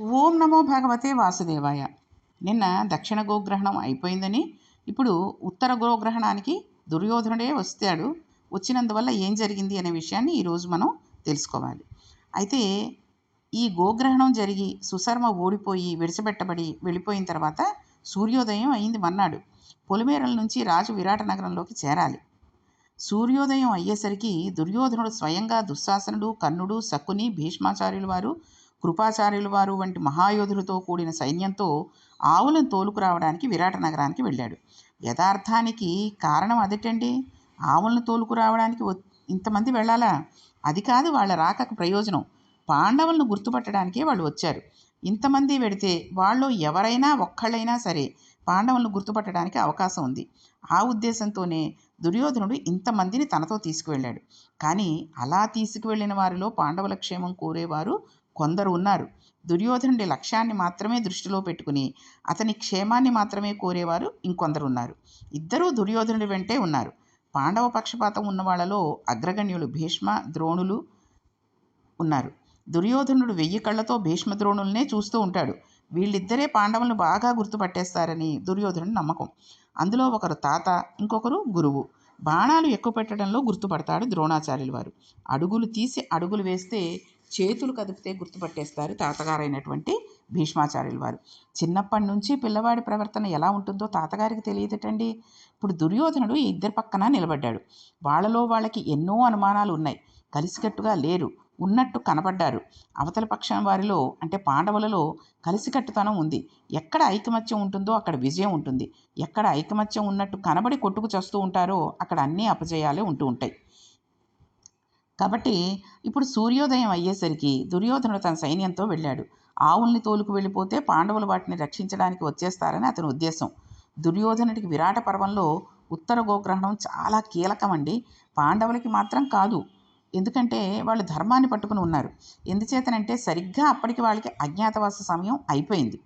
ఓం నమో భగవతే వాసుదేవాయ. నిన్న దక్షిణ గోగ్రహణం అయిపోయిందని ఇప్పుడు ఉత్తర గోగ్రహణానికి దుర్యోధనుడే వస్తాడు. వచ్చినందువల్ల ఏం జరిగింది అనే విషయాన్ని ఈరోజు మనం తెలుసుకోవాలి. అయితే ఈ గోగ్రహణం జరిగి సుశర్మ ఓడిపోయి విడిచిపెట్టబడి వెళ్ళిపోయిన తర్వాత సూర్యోదయం అయింది మన్నాడు పొలిమేరల నుంచి రాజు విరాట నగరంలోకి చేరాలి. సూర్యోదయం అయ్యేసరికి దుర్యోధనుడు స్వయంగా దుశ్శాసనుడు కర్ణుడు శకుని భీష్మాచార్యులు వారు కృపాచార్యుల వారు వంటి మహాయోధులతో కూడిన సైన్యంతో ఆవులను తోలుకురావడానికి విరాట నగరానికి వెళ్ళాడు. యథార్థానికి కారణం అదేటండి? ఆవులను తోలుకురావడానికి ఇంతమంది వెళ్ళాలా? అది కాదు వాళ్ళ రాకకు ప్రయోజనం. పాండవులను గుర్తుపట్టడానికే వాళ్ళు వచ్చారు. ఇంతమంది వెడితే వాళ్ళు ఎవరైనా ఒక్కళ్ళైనా సరే పాండవులను గుర్తుపట్టడానికి అవకాశం ఉంది. ఆ ఉద్దేశంతోనే దుర్యోధనుడు ఇంతమందిని తనతో తీసుకువెళ్ళాడు. కానీ అలా తీసుకువెళ్ళిన వారిలో పాండవుల క్షేమం కోరేవారు కొందరు ఉన్నారు. దుర్యోధనుడి లక్ష్యాన్ని మాత్రమే దృష్టిలో పెట్టుకుని అతని క్షేమాన్ని మాత్రమే కోరేవారు ఇంకొందరు ఉన్నారు. ఇద్దరూ దుర్యోధనుడి వెంటే ఉన్నారు. పాండవ పక్షపాతం ఉన్న వాళ్ళలో అగ్రగణ్యులు భీష్మ ద్రోణులు ఉన్నారు. దుర్యోధనుడు వెయ్యి కళ్ళతో భీష్మ ద్రోణులనే చూస్తూ ఉంటాడు. వీళ్ళిద్దరే పాండవులను బాగా గుర్తుపట్టేస్తారని దుర్యోధనుడి నమ్మకం. అందులో ఒకరు తాత ఇంకొకరు గురువు. బాణాలు ఎక్కువ పెట్టడంలో గుర్తుపడతాడు ద్రోణాచార్యులు వారు. అడుగులు తీసి అడుగులు వేస్తే చేతులు కదిపితే గుర్తుపట్టేస్తారు తాతగారైనటువంటి భీష్మాచార్యుల వారు. చిన్నప్పటి నుంచి పిల్లవాడి ప్రవర్తన ఎలా ఉంటుందో తాతగారికి తెలియదటండి. ఇప్పుడు దుర్యోధనుడు ఇద్దరి పక్కన నిలబడ్డాడు. వాళ్ళలో వాళ్ళకి ఎన్నో అనుమానాలు ఉన్నాయి. కలిసికట్టుగా లేరు. ఉన్నట్టు కనబడ్డారు అవతల పక్షం వారిలో అంటే పాండవులలో కలిసికట్టుతనం ఉంది. ఎక్కడ ఐకమత్యం ఉంటుందో అక్కడ విజయం ఉంటుంది. ఎక్కడ ఐకమత్యం ఉన్నట్టు కనబడి కొట్టుకు చేస్తూ ఉంటారో అక్కడ అన్నీ అపజయాలే ఉంటూ ఉంటాయి. కాబట్టి ఇప్పుడు సూర్యోదయం అయ్యేసరికి దుర్యోధనుడు తన సైన్యంతో వెళ్ళాడు. ఆవుల్ని తోలుకు వెళ్ళిపోతే పాండవులు వాటిని రక్షించడానికి వచ్చేస్తారని అతని ఉద్దేశం. దుర్యోధనుడికి విరాట పర్వంలో ఉత్తర గోగ్రహణం చాలా కీలకమండి. పాండవులకి మాత్రం కాదు. ఎందుకంటే వాళ్ళు ధర్మాన్ని పట్టుకుని ఉన్నారు. ఎందుచేతనంటే సరిగ్గా అప్పటికి వాళ్ళకి అజ్ఞాతవాస సమయం అయిపోయింది.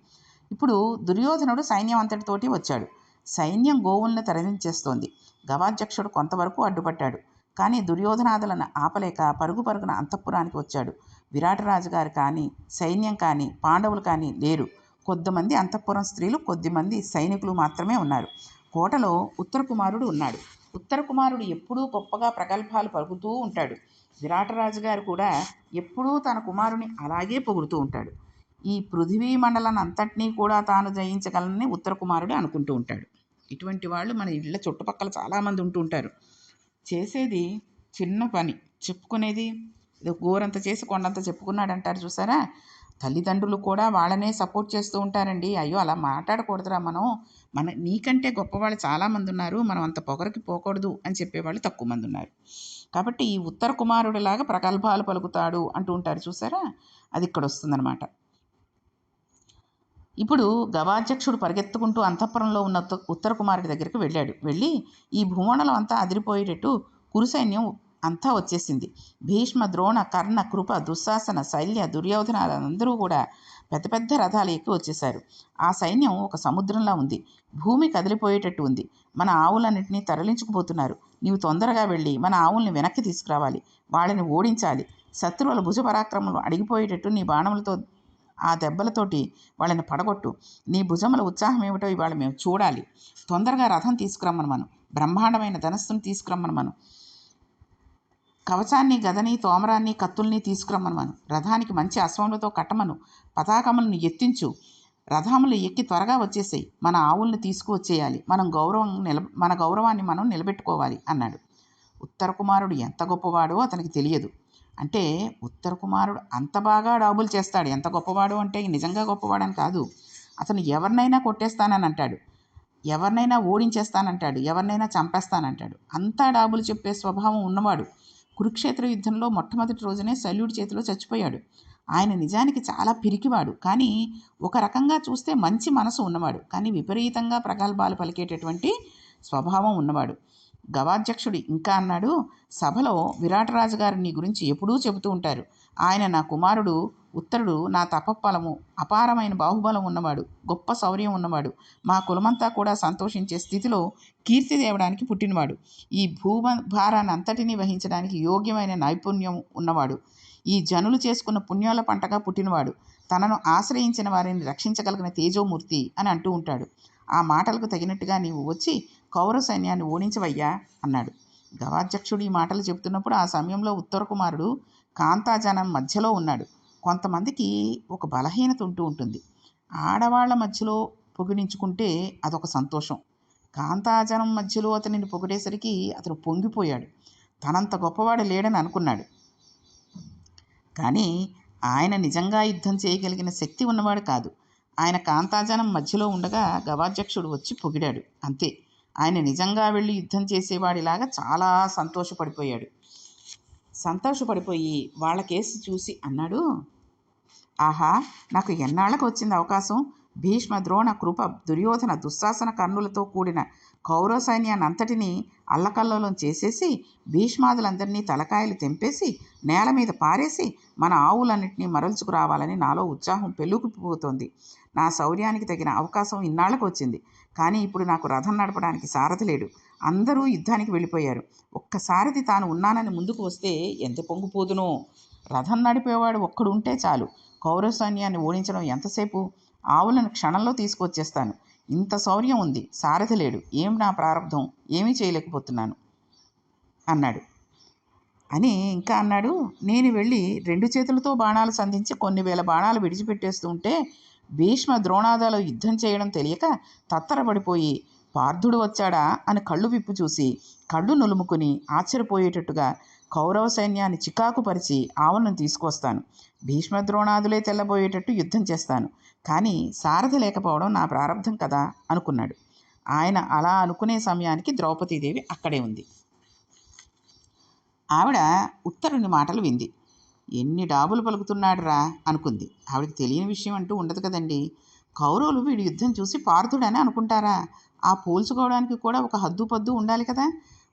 ఇప్పుడు దుర్యోధనుడు సైన్యం అంతటితోటి వచ్చాడు. సైన్యం గోవుల్ని తరలించేస్తోంది. గవాధ్యక్షుడు కొంతవరకు అడ్డుపట్టాడు కానీ దుర్యోధనాదులను ఆపలేక పరుగు పరుగున అంతఃపురానికి వచ్చాడు. విరాటరాజు గారు కానీ సైన్యం కానీ పాండవులు కానీ లేరు. కొద్దిమంది అంతఃపురం స్త్రీలు కొద్దిమంది సైనికులు మాత్రమే ఉన్నారు. కోటలో ఉత్తర కుమారుడు ఉన్నాడు. ఉత్తర కుమారుడు ఎప్పుడూ గొప్పగా ప్రగల్భాలు పలుకుతూ ఉంటాడు. విరాటరాజు గారు కూడా ఎప్పుడూ తన కుమారుని అలాగే పొగుడుతూ ఉంటాడు. ఈ పృథివీ మండలాన్ని అంతటినీ కూడా తాను జయించగలనని ఉత్తర కుమారుడు అనుకుంటూ ఉంటాడు. ఇటువంటి వాళ్ళు మన ఇళ్ళ చుట్టుపక్కల చాలామంది ఉంటూ ఉంటారు. చేసేది చిన్న పని. చెప్పుకునేది గోరంత చేసి కొండంత చెప్పుకున్నాడు అంటారు చూసారా? తల్లిదండ్రులు కూడా వాళ్ళనే సపోర్ట్ చేస్తూ ఉంటారండి. అయ్యో అలా మాట్లాడకూడదురా మనం. మన నీకంటే గొప్పవాళ్ళు చాలామంది ఉన్నారు మనం అంత పొగరికి పోకూడదు అని చెప్పేవాళ్ళు తక్కువ మంది ఉన్నారు కాబట్టి ఈ ఉత్తర కుమారుడిలాగా ప్రగల్భాలు పలుకుతాడు అంటూ ఉంటారు చూసారా? అది ఇక్కడ వస్తుందన్నమాట. ఇప్పుడు గవాధ్యక్షుడు పరిగెత్తుకుంటూ అంతఃపురంలో ఉన్న ఉత్తర కుమారుడి దగ్గరికి వెళ్ళాడు. వెళ్ళి ఈ భూమండలం అంతా అదిరిపోయేటట్టు కురుసైన్యం అంతా వచ్చేసింది. భీష్మ ద్రోణ కర్ణ కృప దుశ్శాసన శల్య దుర్యోధనాలందరూ కూడా పెద్ద పెద్ద రథాలు ఎక్కి వచ్చేశారు. ఆ సైన్యం ఒక సముద్రంలా ఉంది. భూమి కదిలిపోయేటట్టు ఉంది. మన ఆవులన్నింటినీ తరలించుకుపోతున్నారు. నీవు తొందరగా వెళ్ళి మన ఆవుల్ని వెనక్కి తీసుకురావాలి. వాళ్ళని ఓడించాలి. శత్రువుల భుజపరాక్రమంలో అడిగిపోయేటట్టు నీ బాణములతో ఆ దెబ్బలతోటి వాళ్ళని పడగొట్టు. నీ భుజముల ఉత్సాహం ఏమిటో ఇవాళ మేము చూడాలి. తొందరగా రథం తీసుకురమ్మను మనం. బ్రహ్మాండమైన ధనస్సును తీసుకురమ్మను మనం. కవచాన్ని గదని తోమరాన్ని కత్తుల్ని తీసుకురమ్మను మనం. రథానికి మంచి అశ్వములతో కట్టమను. పతాకములను ఎత్తించు. రథములు ఎక్కి త్వరగా వచ్చేసాయి. మన ఆవుల్ని తీసుకువచ్చేయాలి. మనం గౌరవం నిల మన గౌరవాన్ని మనం నిలబెట్టుకోవాలి అన్నాడు. ఉత్తర కుమారుడు ఎంత గొప్పవాడో అతనికి తెలియదు. అంటే ఉత్తర కుమారుడు అంత బాగా డాబులు చేస్తాడు. ఎంత గొప్పవాడు అంటే నిజంగా గొప్పవాడని కాదు. అతను ఎవరినైనా కొట్టేస్తానని అంటాడు ఎవరినైనా ఓడించేస్తానంటాడు. ఎవరినైనా చంపేస్తానంటాడు. అంతా డాబులు చెప్పే స్వభావం ఉన్నవాడు. కురుక్షేత్ర యుద్ధంలో మొట్టమొదటి రోజునే శల్యుడి చేతిలో చచ్చిపోయాడు. ఆయన నిజానికి చాలా పిరికివాడు. కానీ ఒక రకంగా చూస్తే మంచి మనసు ఉన్నవాడు. కానీ విపరీతంగా ప్రగల్భాలు పలికేటటువంటి స్వభావం ఉన్నవాడు. గవాధ్యక్షుడు ఇంకా అన్నాడు సభలో విరాటరాజు గారు నీ గురించి ఎప్పుడూ చెబుతూ ఉంటారు. ఆయన నా కుమారుడు ఉత్తరుడు నా తపఫలము అపారమైన బాహుబలం ఉన్నవాడు గొప్ప శౌర్యం ఉన్నవాడు. మా కులమంతా కూడా సంతోషించే స్థితిలో కీర్తి తేవడానికి పుట్టినవాడు. ఈ భూమ భారాన్ని అంతటినీ వహించడానికి యోగ్యమైన నైపుణ్యం ఉన్నవాడు. ఈ జనులు చేసుకున్న పుణ్యాల పంటగా పుట్టినవాడు. తనను ఆశ్రయించిన వారిని రక్షించగలిగిన తేజోమూర్తి అని అంటూ ఉంటాడు. ఆ మాటలకు తగినట్టుగా నీవు వచ్చి కౌరవ సైన్యాన్ని ఓడించవయ్యా అన్నాడు. గవాధ్యక్షుడు ఈ మాటలు చెబుతున్నప్పుడు ఆ సమయంలో ఉత్తర కుమారుడు కాంతాజనం మధ్యలో ఉన్నాడు. కొంతమందికి ఒక బలహీనత ఉంటూ ఉంటుంది. ఆడవాళ్ళ మధ్యలో పొగిడించుకుంటే అదొక సంతోషం. కాంతాజనం మధ్యలో అతనిని పొగిడేసరికి అతను పొంగిపోయాడు. తనంత గొప్పవాడు లేడని అనుకున్నాడు. కానీ ఆయన నిజంగా యుద్ధం చేయగలిగిన శక్తి ఉన్నవాడు కాదు. ఆయన కాంతాజనం మధ్యలో ఉండగా గవాధ్యక్షుడు వచ్చి పొగిడాడు. అంతే. ఆయన నిజంగా వెళ్ళి యుద్ధం చేసేవాడిలాగా చాలా సంతోషపడిపోయాడు. సంతోషపడిపోయి వాళ్ళ కేసు చూసి అన్నాడు ఆహా నాకు ఎన్నాళ్ళకు వచ్చింది అవకాశం? భీష్మ ద్రోణ కృప దుర్యోధన దుశ్శాసన కర్ణులతో కూడిన కౌరవ సైన్యాన్ని అంతటినీ అల్లకల్లోలం చేసేసి భీష్మాదులందరినీ తలకాయలు తెంపేసి నేల మీద పారేసి మన ఆవులన్నింటినీ మరల్చుకురావాలని నాలో ఉత్సాహం పెళ్ళుకుపోతోంది. నా శౌర్యానికి తగిన అవకాశం ఇన్నాళ్ళకు వచ్చింది కానీ ఇప్పుడు నాకు రథం నడపడానికి సారథి లేడు. అందరూ యుద్ధానికి వెళ్ళిపోయారు. ఒక్కసారిది తాను ఉన్నానని ముందుకు వస్తే ఎంత పొంగిపోదునో. రథం నడిపేవాడు ఒక్కడు ఉంటే చాలు. కౌరవ సైన్యాన్ని ఓడించడం ఎంతసేపు? ఆవులను క్షణంలో తీసుకొచ్చేస్తాను ఇంత శౌర్యం ఉంది. సారథి లేడు. ఏం నా ప్రారంధం ఏమీ చేయలేకపోతున్నాను. అన్నాడు. అని ఇంకా అన్నాడు. నేను వెళ్ళి రెండు చేతులతో బాణాలు సంధించి కొన్ని వేల బాణాలు విడిచిపెట్టేస్తూ ఉంటే భీష్మ ద్రోణాదాలు యుద్ధం చేయడం తెలియక తత్తరపడిపోయి పార్థుడు వచ్చాడా అని కళ్ళు విప్పు చూసి కళ్ళు నులుముకుని ఆశ్చర్యపోయేటట్టుగా కౌరవ సైన్యాన్ని చికాకు పరిచి ఆవులను తీసుకొస్తాను భీష్మ ద్రోణాదులే తెల్లబోయేటట్టు యుద్ధం చేస్తాను. కానీ సారథి లేకపోవడం నా ప్రారంధం కదా అనుకున్నాడు. ఆయన అలా అనుకునే సమయానికి ద్రౌపదీదేవి అక్కడే ఉంది. ఆవిడ ఉత్తరుని మాటలు వింది. ఎన్ని డాబులు పలుకుతున్నాడురా అనుకుంది. ఆవిడకి తెలియని విషయం అంటూ ఉండదు కదండి. కౌరవులు వీడి యుద్ధం చూసి పార్థుడని అనుకుంటారా? ఆ పోల్చుకోవడానికి కూడా ఒక హద్దు పద్దు ఉండాలి కదా?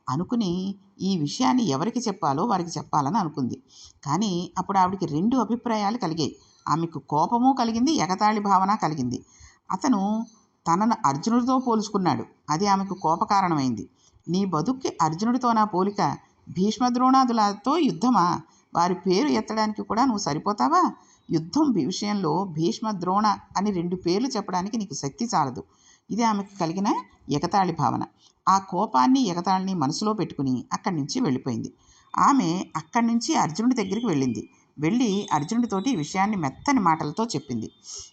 అనుకుని ఈ విషయాన్ని ఎవరికి చెప్పాలో వారికి చెప్పాలని అనుకుంది. కానీ అప్పుడు ఆవిడకి రెండు అభిప్రాయాలు కలిగాయి. ఆమెకు కోపము కలిగింది ఎగతాళి భావన కలిగింది. అతను తనను అర్జునుడితో పోల్చుకున్నాడు. అది ఆమెకు కోపకారణమైంది. నీ బతుక్కి అర్జునుడితో నా పోలిక? భీష్మద్రోణాదులతో యుద్ధమా? వారి పేరు ఎత్తడానికి కూడా నువ్వు సరిపోతావా? యుద్ధం విషయంలో భీష్మ ద్రోణ అని రెండు పేర్లు చెప్పడానికి నీకు శక్తి చాలదు. ఇది ఆమెకు కలిగిన ఎగతాళి భావన. ఆ కోపాన్ని ఎగతాళిని మనసులో పెట్టుకుని అక్కడి నుంచి వెళ్ళిపోయింది. ఆమె అక్కడి నుంచి అర్జునుడి దగ్గరికి వెళ్ళింది. వెళ్ళి అర్జునుడితోటి ఈ విషయాన్ని మెత్తని మాటలతో చెప్పింది.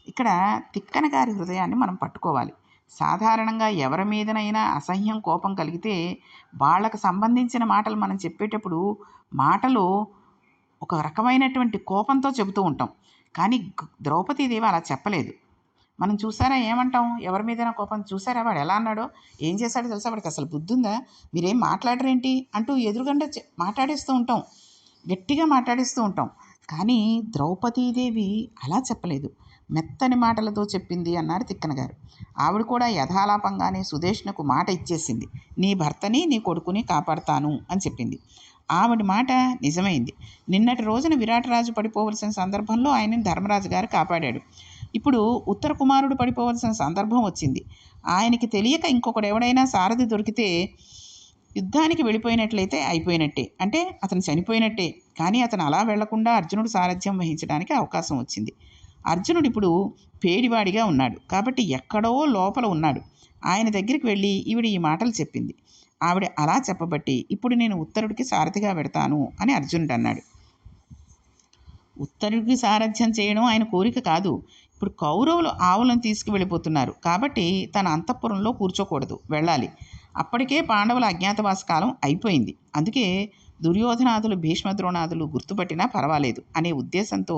ఇక్కడ తిక్కన గారి హృదయాన్ని మనం పట్టుకోవాలి. సాధారణంగా ఎవరి మీదనైనా అసహ్యం కోపం కలిగితే వాళ్ళకు సంబంధించిన మాటలు మనం చెప్పేటప్పుడు మాటలో ఒక రకమైనటువంటి కోపంతో చెబుతూ ఉంటాం. కానీ ద్రౌపదీదేవి అలా చెప్పలేదు. మనం చూసారా ఏమంటాం? ఎవరి మీదైనా కోపం చూసారా? వాడు ఎలా అన్నాడో? ఏం చేశాడో తెలుసా? వాడికి అసలు బుద్ధి ఉందా మీరేం మాట్లాడరేంటి? అంటూ ఎదురుగంట మాట్లాడేస్తూ ఉంటాం. గట్టిగా మాట్లాడిస్తూ ఉంటాం. కానీ ద్రౌపదీదేవి అలా చెప్పలేదు. మెత్తని మాటలతో చెప్పింది అన్నారు తిక్కన గారు ఆవిడ కూడా యథాలాపంగానే సుదేష్ణకు మాట ఇచ్చేసింది. నీ భర్తని నీ కొడుకుని కాపాడతాను అని చెప్పింది. ఆవిడ మాట నిజమైంది. నిన్నటి రోజున విరాటరాజు పడిపోవలసిన సందర్భంలో ఆయనని ధర్మరాజు గారు కాపాడాడు. ఇప్పుడు ఉత్తర కుమారుడు పడిపోవలసిన సందర్భం వచ్చింది. ఆయనకి తెలియక ఇంకొకడు ఎవడైనా సారథి దొరికితే యుద్ధానికి వెళ్ళిపోయినట్లయితే అయిపోయినట్టే. అంటే అతను చనిపోయినట్టే. కానీ అతను అలా వెళ్ళకుండా అర్జునుడు సారథ్యం వహించడానికి అవకాశం వచ్చింది. అర్జునుడు ఇప్పుడు పేడివాడిగా ఉన్నాడు. కాబట్టి ఎక్కడో లోపల ఉన్నాడు. ఆయన దగ్గరికి వెళ్ళి ఈవిడ ఈ మాటలు చెప్పింది. ఆవిడ అలా చెప్పబట్టి ఇప్పుడు నేను ఉత్తరుడికి సారథిగా పెడతాను అని అర్జునుడు అన్నాడు. ఉత్తరుడికి సారథ్యం చేయడం ఆయన కోరిక కాదు. ఇప్పుడు కౌరవులు ఆవులను తీసుకువెళ్ళిపోతున్నారు. కాబట్టి తన అంతఃపురంలో కూర్చోకూడదు వెళ్ళాలి. అప్పటికే పాండవుల అజ్ఞాతవాస కాలం అయిపోయింది. అందుకే దుర్యోధనాదులు భీష్మద్రోణాదులు గుర్తుపట్టినా పర్వాలేదు అనే ఉద్దేశంతో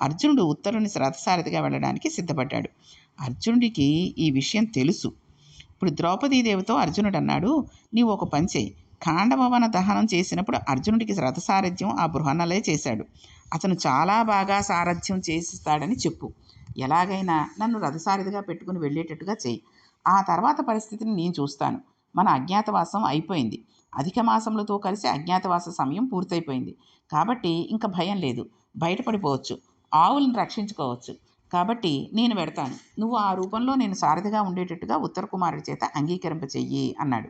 అర్జునుడు ఉత్తరుని రథసారథిగా వెళ్ళడానికి సిద్ధపడ్డాడు. అర్జునుడికి ఈ విషయం తెలుసు. ఇప్పుడు ద్రౌపదీదేవితో అర్జునుడు అన్నాడు నీవు ఒక పంచే కాండభవన దహనం చేసినప్పుడు అర్జునుడికి రథసారథ్యం ఆ బృహన్నలే చేశాడు. అతను చాలా బాగా సారథ్యం చేసిస్తాడని చెప్పు. ఎలాగైనా నన్ను రథసారథిగా పెట్టుకుని వెళ్ళేటట్టుగా చెయ్యి ఆ తర్వాత పరిస్థితిని నేను చూస్తాను. మన అజ్ఞాతవాసం అయిపోయింది. అధిక మాసములతో కలిసి అజ్ఞాతవాస సమయం పూర్తయిపోయింది. కాబట్టి ఇంకా భయం లేదు. బయటపడిపోవచ్చు. ఆవులను రక్షించుకోవచ్చు. కాబట్టి నేను పెడతాను. నువ్వు ఆ రూపంలో నేను సారథిగా ఉండేటట్టుగా ఉత్తర కుమారుడి చేత అంగీకరింప చెయ్యి అన్నాడు.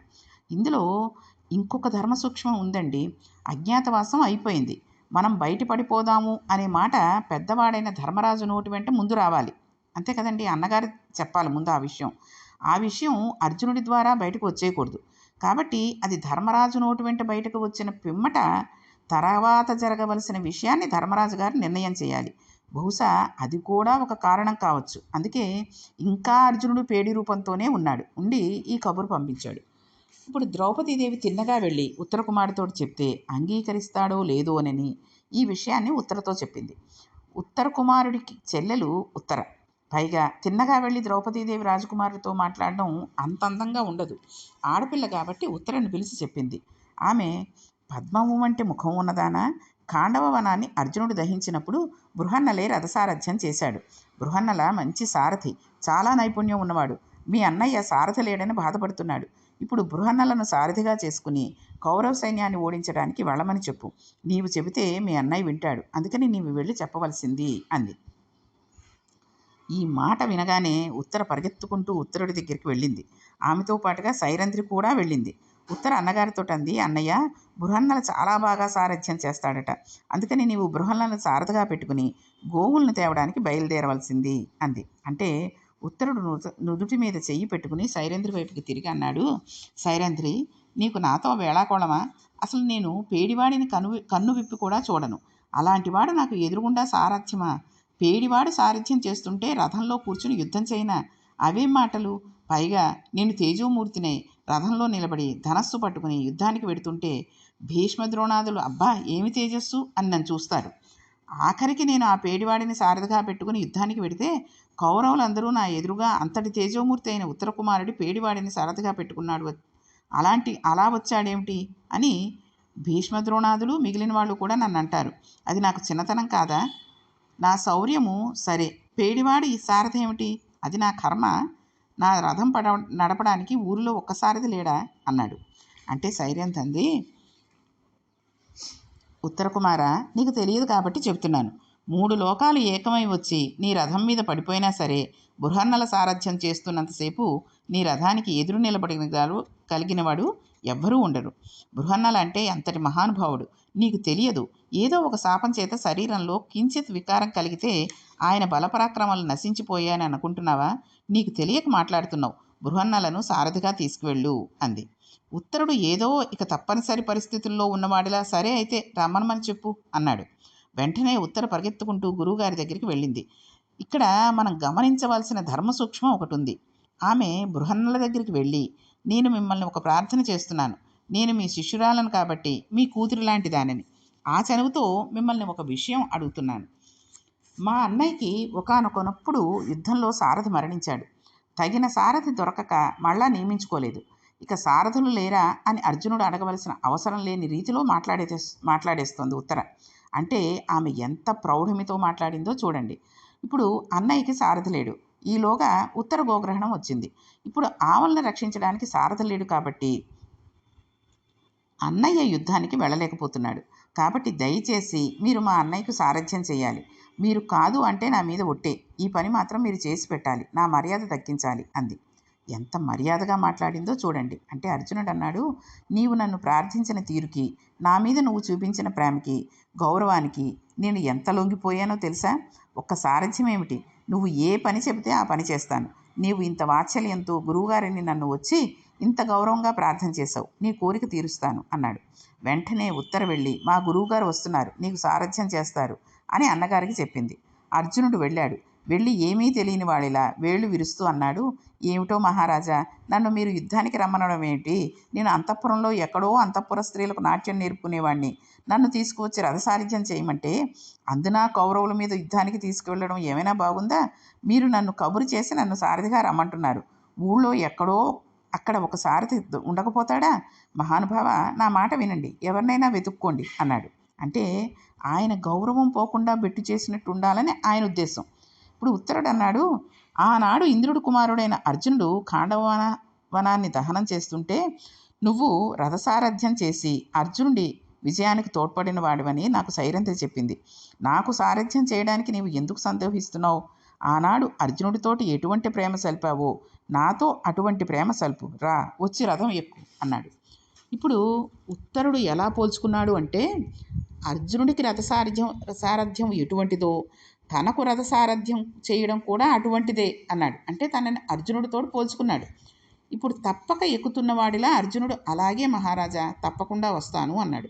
ఇందులో ఇంకొక ధర్మ సూక్ష్మం ఉందండి. అజ్ఞాతవాసం అయిపోయింది. మనం బయటపడిపోదాము అనే మాట పెద్దవాడైన ధర్మరాజు నోటి వెంట ముందు రావాలి. అంతే కదండి? అన్నగారు చెప్పాలి ముందు ఆ విషయం. ఆ విషయం అర్జునుడి ద్వారా బయటకు వచ్చేయకూడదు. కాబట్టి అది ధర్మరాజు నోటి వెంట బయటకు వచ్చిన పిమ్మట తర్వాత జరగవలసిన విషయాన్ని ధర్మరాజు గారు నిర్ణయం చేయాలి. బహుశా అది కూడా ఒక కారణం కావచ్చు. అందుకే ఇంకా అర్జునుడు పేడి రూపంతోనే ఉన్నాడు. ఉండి ఈ కబురు పంపించాడు. ఇప్పుడు ద్రౌపదీదేవి తిన్నగా వెళ్ళి ఉత్తర కుమారుతో చెప్తే అంగీకరిస్తాడో లేదో అని ఈ విషయాన్ని ఉత్తరతో చెప్పింది. ఉత్తర కుమారుడికి చెల్లెలు ఉత్తర. పైగా తిన్నగా వెళ్ళి ద్రౌపదీదేవి రాజకుమారుడితో మాట్లాడడం అంత అందంగా ఉండదు. ఆడపిల్ల కాబట్టి ఉత్తరను పిలిచి చెప్పింది. ఆమె పద్మము వంటి ముఖం ఉన్నదానా? ఖాండవ వనాన్ని అర్జునుడు దహించినప్పుడు బృహన్నలే రథసారథ్యం చేశాడు. బృహన్నల మంచి సారథి. చాలా నైపుణ్యం ఉన్నవాడు. మీ అన్నయ్య సారథి లేడని బాధపడుతున్నాడు. ఇప్పుడు బృహన్నలను సారథిగా చేసుకుని కౌరవ సైన్యాన్ని ఓడించడానికి వెళ్ళమని చెప్పు. నీవు చెబితే మీ అన్నయ్య వింటాడు. అందుకని నీవు వెళ్ళి చెప్పవలసింది అంది. ఈ మాట వినగానే ఉత్తర పరిగెత్తుకుంటూ ఉత్తరుడి దగ్గరికి వెళ్ళింది. ఆమెతో పాటుగా సైరంధ్రి కూడా వెళ్ళింది. ఉత్తర అన్నగారితో అంది అన్నయ్య. బృహన్నలు చాలా బాగా సారథ్యం చేస్తాడట. అందుకని నీవు బృహన్నలను సారథగా పెట్టుకుని గోవులను తేవడానికి బయలుదేరవలసింది అంది. అంటే ఉత్తరుడు నుదుటి మీద చెయ్యి పెట్టుకుని సైరేంద్రి వైపుకి తిరిగి అన్నాడు సైరేంద్రి నీకు నాతో వేళాకోళమా? అసలు నేను పేడివాడిని కను కన్ను విప్పి కూడా చూడను. అలాంటివాడు నాకు ఎదురుగుండా సారథ్యమా? పేడివాడు సారథ్యం చేస్తుంటే రథంలో కూర్చుని యుద్ధం చేయనా? అవేం మాటలు? పైగా నేను తేజోమూర్తినే. రథంలో నిలబడి ధనస్సు పట్టుకుని యుద్ధానికి వెడుతుంటే భీష్మ ద్రోణాదులు అబ్బా ఏమి తేజస్సు? అని నన్ను చూస్తారు. ఆఖరికి నేను ఆ పేడివాడిని సారథిగా పెట్టుకుని యుద్ధానికి వెడితే కౌరవులందరూ నా ఎదురుగా అంతటి తేజోమూర్తి అయిన ఉత్తర కుమారుడి పేడివాడిని సారథిగా పెట్టుకున్నాడు. అలాంటి అలా వచ్చాడేమిటి? అని భీష్మ ద్రోణాదులు మిగిలిన వాళ్ళు కూడా నన్ను అంటారు. అది నాకు చిన్నతనం కాదా? నా శౌర్యము సరే. పేడివాడు ఈ సారథి ఏమిటి? అది నా కర్మ? నా రథం పడ నడపడానికి ఊరిలో ఒక్కసారిది లేడా? అన్నాడు. అంటే సైర్యం తంది ఉత్తరకుమార నీకు తెలియదు కాబట్టి చెప్తున్నాను మూడు లోకాలు ఏకమై వచ్చి నీ రథం మీద పడిపోయినా సరే బృహన్నల సారథ్యం చేస్తున్నంతసేపు నీ రథానికి ఎదురు నిలబడిన గారు- కలిగినవాడు ఎవ్వరూ ఉండరు. బృహన్నల అంటే అంతటి మహానుభావుడు. నీకు తెలియదు. ఏదో ఒక శాపం చేత శరీరంలో కించిత్ వికారం కలిగితే ఆయన బలపరాక్రమాలు నశించిపోయాయని అనుకుంటున్నావా? నీకు తెలియక మాట్లాడుతున్నావు. బృహన్నలను సారథిగా తీసుకువెళ్ళు అంది. ఉత్తరుడు ఏదో ఇక తప్పనిసరి పరిస్థితుల్లో ఉన్నవాడిలా సరే అయితే రమ్మనమని చెప్పు అన్నాడు. వెంటనే ఉత్తర పరిగెత్తుకుంటూ గురువుగారి దగ్గరికి వెళ్ళింది. ఇక్కడ మనం గమనించవలసిన ధర్మ సూక్ష్మం ఒకటి ఉంది ఆమె బృహన్నల దగ్గరికి వెళ్ళి నేను మిమ్మల్ని ఒక ప్రార్థన చేస్తున్నాను. నేను మీ శిష్యురాలను కాబట్టి మీ కూతురు లాంటి దానిని. ఆ చనువుతో మిమ్మల్ని ఒక విషయం అడుగుతున్నాను. మా అన్నయ్యకి ఒకానొకనప్పుడు యుద్ధంలో సారథి మరణించాడు. తగిన సారథి దొరకక మళ్ళా నియమించుకోలేదు. ఇక సారథులు లేరా అని అర్జునుడు అడగవలసిన అవసరం లేని రీతిలో మాట్లాడే మాట్లాడేస్తోంది ఉత్తర. అంటే ఆమె ఎంత ప్రౌఢమితో మాట్లాడిందో చూడండి. ఇప్పుడు అన్నయ్యకి సారథి లేడు. ఈలోగా ఉత్తర గోగ్రహణం వచ్చింది. ఇప్పుడు ఆవల్ని రక్షించడానికి సారథి లేడు కాబట్టి అన్నయ్య యుద్ధానికి వెళ్ళలేకపోతున్నాడు. కాబట్టి దయచేసి మీరు మా అన్నయ్యకు సారథ్యం చేయాలి. మీరు కాదు అంటే నా మీద ఒట్టే. ఈ పని మాత్రం మీరు చేసి పెట్టాలి. నా మర్యాద దక్కించాలి అంది. ఎంత మర్యాదగా మాట్లాడిందో చూడండి. అంటే అర్జునుడు అన్నాడు నీవు నన్ను ప్రార్థించిన తీరుకి నా మీద నువ్వు చూపించిన ప్రేమకి గౌరవానికి నేను ఎంత లొంగిపోయానో తెలుసా? ఒక్క సారథ్యం ఏమిటి? నువ్వు ఏ పని చెబితే ఆ పని చేస్తాను. నీవు ఇంత వాత్సల్యంతో గురువుగారిని నన్ను వచ్చి ఇంత గౌరవంగా ప్రార్థన చేశావు. నీ కోరిక తీరుస్తాను అన్నాడు. వెంటనే ఉత్తర వెళ్ళి మా గురువుగారు వస్తున్నారు. నీకు సారథ్యం చేస్తారు. అని అన్నగారికి చెప్పింది. అర్జునుడు వెళ్ళాడు. వెళ్ళి ఏమీ తెలియని వాడిలా వేళ్ళు విరుస్తూ అన్నాడు. ఏమిటో మహారాజా నన్ను మీరు యుద్ధానికి రమ్మనడం ఏమిటి నేను అంతఃపురంలో ఎక్కడో అంతఃపుర స్త్రీలకు నాట్యం నేర్పుకునేవాడిని నన్ను తీసుకువచ్చి రథసారథ్యం చేయమంటే అందున కౌరవుల మీద యుద్ధానికి తీసుకువెళ్ళడం ఏమైనా బాగుందా? మీరు నన్ను కబురు చేసి నన్ను సారథిగా రమ్మంటున్నారు. ఊళ్ళో ఎక్కడో అక్కడ ఒక సారథి ఉండకపోతాడా? మహానుభావ నా మాట వినండి. ఎవరినైనా వెతుక్కోండి అన్నాడు. అంటే ఆయన గౌరవం పోకుండా బెట్టు చేసినట్టు ఉండాలని ఆయన ఉద్దేశం. ఇప్పుడు ఉత్తరుడు అన్నాడు ఆనాడు ఇంద్రుడు కుమారుడైన అర్జునుడు ఖాండవన వనాన్ని దహనం చేస్తుంటే నువ్వు రథసారథ్యం చేసి అర్జునుడి విజయానికి తోడ్పడిన వాడివని నాకు సైరంత చెప్పింది. నాకు సారథ్యం చేయడానికి నీవు ఎందుకు సందేహిస్తున్నావు? ఆనాడు అర్జునుడితోటి ఎటువంటి ప్రేమ సల్పావో? నాతో అటువంటి ప్రేమ సల్పు. రా వచ్చి రథం ఎక్కు అన్నాడు. ఇప్పుడు ఉత్తరుడు ఎలా పోల్చుకున్నాడు అంటే అర్జునుడికి రథసారథ్యం సారథ్యం ఎటువంటిదో తనకు రథసారథ్యం చేయడం కూడా అటువంటిదే అన్నాడు. అంటే తనని అర్జునుడితో పోల్చుకున్నాడు. ఇప్పుడు తప్పక ఎక్కుతున్నవాడిలా అర్జునుడు అలాగే మహారాజా తప్పకుండా వస్తాను అన్నాడు.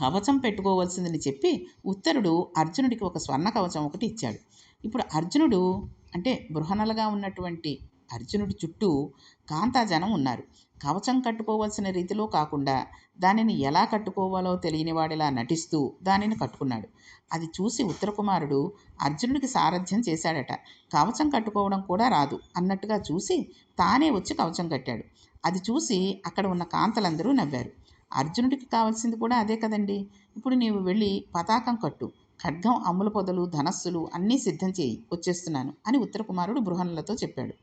కవచం పెట్టుకోవాల్సిందని చెప్పి ఉత్తరుడు అర్జునుడికి ఒక స్వర్ణ కవచం ఒకటి ఇచ్చాడు. ఇప్పుడు అర్జునుడు అంటే బృహణలుగా ఉన్నటువంటి అర్జునుడి చుట్టూ కాంతాజనం ఉన్నారు. కవచం కట్టుకోవాల్సిన రీతిలో కాకుండా దానిని ఎలా కట్టుకోవాలో తెలియని వాడిలా నటిస్తూ దానిని కట్టుకున్నాడు. అది చూసి ఉత్తరకుమారుడు అర్జునుడికి సారథ్యం చేశాడట. కవచం కట్టుకోవడం కూడా రాదు అన్నట్టుగా చూసి తానే వచ్చి కవచం కట్టాడు. అది చూసి అక్కడ ఉన్న కాంతలందరూ నవ్వారు. అర్జునుడికి కావాల్సింది కూడా అదే కదండి. ఇప్పుడు నీవు వెళ్ళి పతాకం కట్టు. ఖడ్గం అమ్ముల పొదలు ధనస్సులు అన్నీ సిద్ధం చేయి. వచ్చేస్తున్నాను అని ఉత్తరకుమారుడు బృహన్నలతో చెప్పాడు.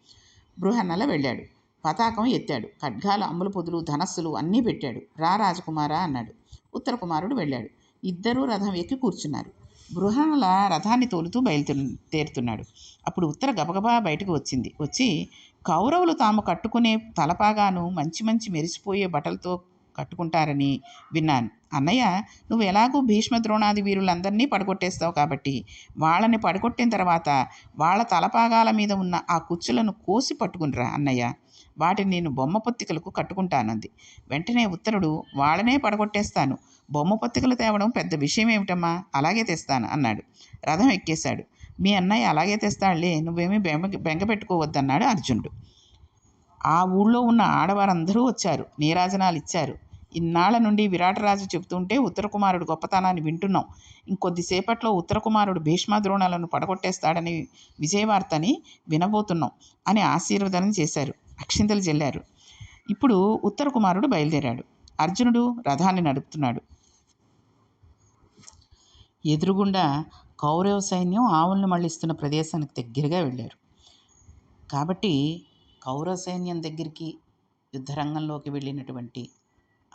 బృహన్నల వెళ్ళాడు. పతాకం ఎత్తాడు. ఖడ్గాలు అమ్ముల పొదులు ధనస్సులు అన్నీ పెట్టాడు. రా రాజకుమారా అన్నాడు. ఉత్తర కుమారుడు వెళ్ళాడు. ఇద్దరూ రథం ఎక్కి కూర్చున్నారు. బృహణల రథాన్ని తోలుతూ బయలుదేరుతున్నాడు అప్పుడు ఉత్తర గబగబా బయటకు వచ్చింది. వచ్చి కౌరవులు తాము కట్టుకునే తలపాగాను మంచి మంచి మెరిసిపోయే బట్టలతో కట్టుకుంటారని విన్నాను. అన్నయ్య నువ్వు ఎలాగూ భీష్మ ద్రోణాది వీరులందరినీ పడగొట్టేస్తావు కాబట్టి వాళ్ళని పడగొట్టిన తర్వాత వాళ్ళ తలపాగాల మీద ఉన్న ఆ కుచ్చులను కోసి పట్టుకునిరా అన్నయ్య. వాటిని నేను బొమ్మ పొత్తికలకు కట్టుకుంటానంది. వెంటనే ఉత్తరుడు వాళ్ళనే పడగొట్టేస్తాను. బొమ్మ పొత్తికలు తేవడం పెద్ద విషయం ఏమిటమ్మా? అలాగే తెస్తాను అన్నాడు. రథం ఎక్కేశాడు. మీ అన్నయ్య అలాగే తెస్తాడులే నువ్వేమీ బెంగ బెంగ పెట్టుకోవద్దన్నాడు అర్జునుడు. ఆ ఊళ్ళో ఉన్న ఆడవారందరూ వచ్చారు. నీరాజనాలు ఇచ్చారు. ఇన్నాళ్ళ నుండి విరాటరాజు చెబుతుంటే ఉత్తరకుమారుడు గొప్పతనాన్ని వింటున్నాం. ఇంకొద్దిసేపట్లో ఉత్తరకుమారుడు భీష్మద్రోణాలను పడగొట్టేస్తాడని విజయవార్తని వినబోతున్నాం అని ఆశీర్వదనం చేశారు. అక్షింతలు జల్లారు. ఇప్పుడు ఉత్తర కుమారుడు బయలుదేరాడు. అర్జునుడు రథాన్ని నడుపుతున్నాడు. ఎదురుగుండా కౌరవ సైన్యం ఆవులను మళ్ళిస్తున్న ప్రదేశానికి దగ్గరగా వెళ్ళారు. కాబట్టి కౌరవ సైన్యం దగ్గరికి యుద్ధరంగంలోకి వెళ్ళినటువంటి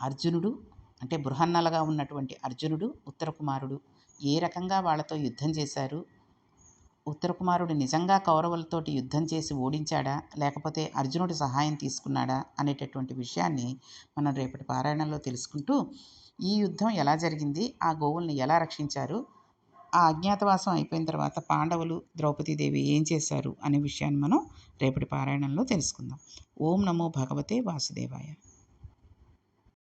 అర్జునుడు అంటే బృహన్నలగా ఉన్నటువంటి అర్జునుడు ఉత్తరకుమారుడు ఏ రకంగా వాళ్ళతో యుద్ధం చేశారు? ఉత్తరకుమారుడు నిజంగా కౌరవులతోటి యుద్ధం చేసి ఓడించాడా? లేకపోతే అర్జునుడి సహాయం తీసుకున్నాడా? అనేటటువంటి విషయాన్ని మనం రేపటి పారాయణంలో తెలుసుకుంటూ ఈ యుద్ధం ఎలా జరిగింది? ఆ గోవుల్ని ఎలా రక్షించారు? ఆ అజ్ఞాతవాసం అయిపోయిన తర్వాత పాండవులు ద్రౌపదీదేవి ఏం చేశారు? అనే విషయాన్ని మనం రేపటి పారాయణంలో తెలుసుకుందాం. ఓం నమో భగవతే వాసుదేవాయ.